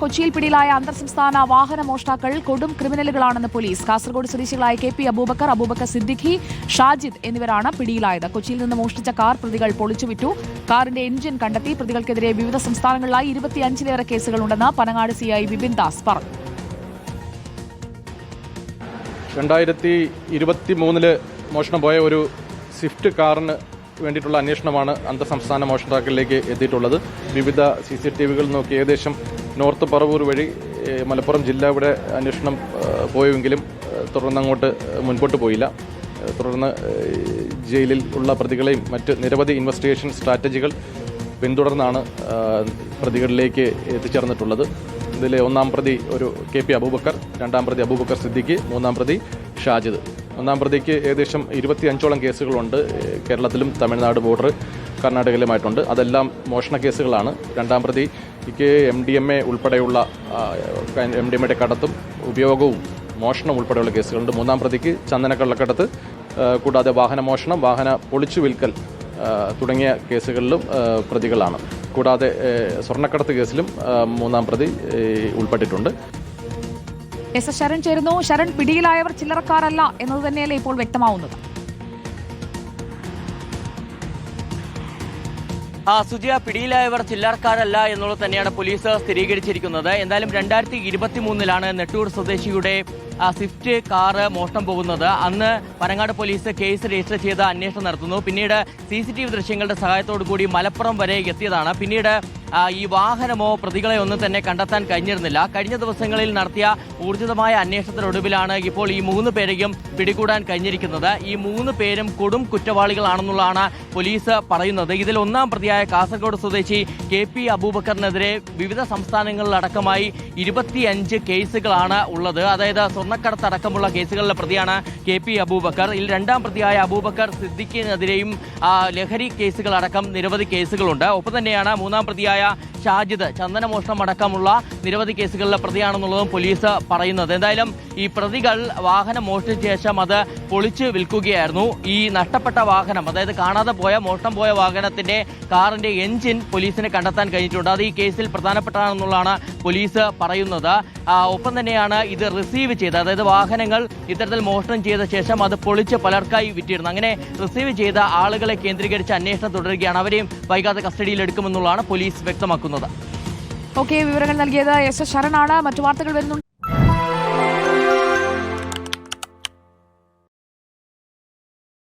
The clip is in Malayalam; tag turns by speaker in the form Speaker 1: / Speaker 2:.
Speaker 1: കൊച്ചിയിൽ പിടിയിലായ അന്തർ സംസ്ഥാന വാഹന മോഷ്ടാക്കൾ കൊടും ക്രിമിനലുകളാണെന്ന് പോലീസ്. കാസർഗോഡ് സ്വദേശികളായ കെ പി അബൂബക്കർ അബൂബക്കർ സിദ്ദിഖി ഷാജിദ് എന്നിവരാണ് പിടിയിലായത്. കൊച്ചിയിൽ നിന്ന് മോഷ്ടിച്ച കാർ പ്രതികൾ പൊളിച്ചുവിറ്റു കാറിന്റെ എഞ്ചിൻ കണ്ടെത്തി. പ്രതികൾക്കെതിരെ വിവിധ സംസ്ഥാനങ്ങളിലായി ഇരുപത്തിയഞ്ചിലേറെ കേസുകളുണ്ടെന്ന് പനങ്ങാട് സിഐ ബിപിൻ ദാസ് പറഞ്ഞു.
Speaker 2: രണ്ടായിരത്തി ഇരുപത്തി മൂന്നിൽ മോഷണം പോയ ഒരു സ്വിഫ്റ്റ് കാറിന് വേണ്ടിയിട്ടുള്ള അന്വേഷണമാണ് അന്തർ സംസ്ഥാന മോഷണാക്കളിലേക്ക് എത്തിയിട്ടുള്ളത്. വിവിധ സി സി ടി വികൾ നോക്കി ഏകദേശം നോർത്ത് പറവൂർ വഴി മലപ്പുറം ജില്ല ഇവിടെ അന്വേഷണം പോയെങ്കിലും തുടർന്ന് അങ്ങോട്ട് മുൻപോട്ട് പോയില്ല. തുടർന്ന് ജയിലിൽ ഉള്ള പ്രതികളെയും മറ്റ് നിരവധി ഇൻവെസ്റ്റിഗേഷൻ സ്ട്രാറ്റജികൾ പിന്തുടർന്നാണ് പ്രതികളിലേക്ക് എത്തിച്ചേർന്നിട്ടുള്ളത്. ഇതിലെ ഒന്നാം പ്രതി ഒരു കെ പി അബൂബക്കർ രണ്ടാം പ്രതി അബൂബക്കർ സിദ്ദിഖ് മൂന്നാം പ്രതി ഷാജിദ്. ഒന്നാം പ്രതിക്ക് ഏകദേശം ഇരുപത്തി അഞ്ചോളം കേസുകളുണ്ട് കേരളത്തിലും തമിഴ്നാട് ബോർഡർ കർണാടകയിലുമായിട്ടുണ്ട്. അതെല്ലാം മോഷണ കേസുകളാണ്. രണ്ടാം പ്രതിക്ക് എം ഡി എം എ ഉൾപ്പെടെയുള്ള എം ഡി എം എയുടെ കടത്തും ഉപയോഗവും മോഷണം ഉൾപ്പെടെയുള്ള കേസുകളുണ്ട്. മൂന്നാം പ്രതിക്ക് ചന്ദനക്കള്ളക്കടത്ത് കൂടാതെ വാഹന മോഷണം വാഹന പൊളിച്ചു വിൽക്കൽ തുടങ്ങിയ കേസുകളിലും പ്രതികളാണ്. കൂടാതെ സ്വർണക്കടത്ത് കേസിലും മൂന്നാം പ്രതി ഉൾപ്പെട്ടിട്ടുണ്ട്.
Speaker 1: എസ് എസ് ശരൺ ചേരുന്നു. ശരൺ പിടിയിലായവർ ചില്ലറക്കാരല്ല എന്നത് തന്നെയല്ലേ ഇപ്പോൾ വ്യക്തമാവുന്നത്.
Speaker 3: സുജിയ പിടിയിലായവർ ചില്ലറക്കാരല്ല എന്നുള്ളത് തന്നെയാണ് പോലീസ് സ്ഥിരീകരിച്ചിരിക്കുന്നത്. എന്തായാലും രണ്ടായിരത്തി ഇരുപത്തി മൂന്നിലാണ് നെട്ടൂർ സ്വദേശിയുടെ സ്വിഫ്റ്റ് കാറ് മോഷണം പോകുന്നത്. അന്ന് പനങ്ങാട് പോലീസ് കേസ് രജിസ്റ്റർ ചെയ്ത് അന്വേഷണം നടത്തുന്നു. പിന്നീട് സി സി ടി വി ദൃശ്യങ്ങളുടെ സഹായത്തോടു കൂടി മലപ്പുറം വരെ എത്തിയതാണ്. പിന്നീട് ഈ വാഹനമോ പ്രതികളെ ഒന്നും തന്നെ കണ്ടെത്താൻ കഴിഞ്ഞിരുന്നില്ല. കഴിഞ്ഞ ദിവസങ്ങളിൽ നടത്തിയ ഊർജിതമായ അന്വേഷണത്തിനൊടുവിലാണ് ഇപ്പോൾ ഈ മൂന്ന് പേരെയും പിടികൂടാൻ കഴിഞ്ഞിരിക്കുന്നത്. ഈ മൂന്ന് പേരും കൊടും കുറ്റവാളികളാണെന്നുള്ളതാണ് പോലീസ് പറയുന്നത്. ഇതിൽ ഒന്നാം പ്രതിയായ കാസർഗോഡ് സ്വദേശി കെ പി അബൂബക്കറിനെതിരെ വിവിധ സംസ്ഥാനങ്ങളിലടക്കമായി ഇരുപത്തിയഞ്ച് കേസുകളാണ് ഉള്ളത്. അതായത് സ്വർണക്കടത്തടക്കമുള്ള കേസുകളിലെ പ്രതിയാണ് കെ പി അബൂബക്കർ. ഇതിൽ രണ്ടാം പ്രതിയായ അബൂബക്കർ സിദ്ദിഖിനെതിരെയും ലഹരി കേസുകളടക്കം നിരവധി കേസുകളുണ്ട്. ഒപ്പം തന്നെയാണ് മൂന്നാം പ്രതിയായ ഷാജിദ് ചന്ദനമോഷണം അടക്കമുള്ള നിരവധി കേസുകളിലെ പ്രതിയാണെന്നുള്ളതും പോലീസ് പറയുന്നത്. എന്തായാലും ഈ പ്രതികൾ വാഹനം മോഷ്ടിച്ച ശേഷം അത് പൊളിച്ച് വിൽക്കുകയായിരുന്നു. ഈ നഷ്ടപ്പെട്ട വാഹനം അതായത് കാണാതെ പോയ മോഷണം പോയ വാഹനത്തിന്റെ കാറിന്റെ എഞ്ചിൻ പോലീസിന് കണ്ടെത്താൻ കഴിഞ്ഞിട്ടുണ്ട്. അത് ഈ കേസിൽ പ്രധാനപ്പെട്ടതാണെന്നുള്ളതാണ് പോലീസ് പറയുന്നത്. ഒപ്പം തന്നെയാണ് ഇത് റിസീവ് ചെയ്ത് അതായത് വാഹനങ്ങൾ ഇത്തരത്തിൽ മോഷണം ചെയ്ത ശേഷം അത് പൊളിച്ച് പലർക്കായി വിറ്റിരുന്നു. അങ്ങനെ റിസീവ് ചെയ്ത ആളുകളെ കേന്ദ്രീകരിച്ച് അന്വേഷണം തുടരുകയാണ്. അവരെയും വൈകാതെ കസ്റ്റഡിയിൽ എടുക്കുമെന്നുള്ളതാണ് പോലീസ് വ്യക്തമാക്കുന്നത്.
Speaker 1: ഓക്കെ വിവരങ്ങൾ നൽകിയത് എസ് എസ് ശരണാണ്. മറ്റു വാർത്തകൾ വരുന്നുണ്ട്.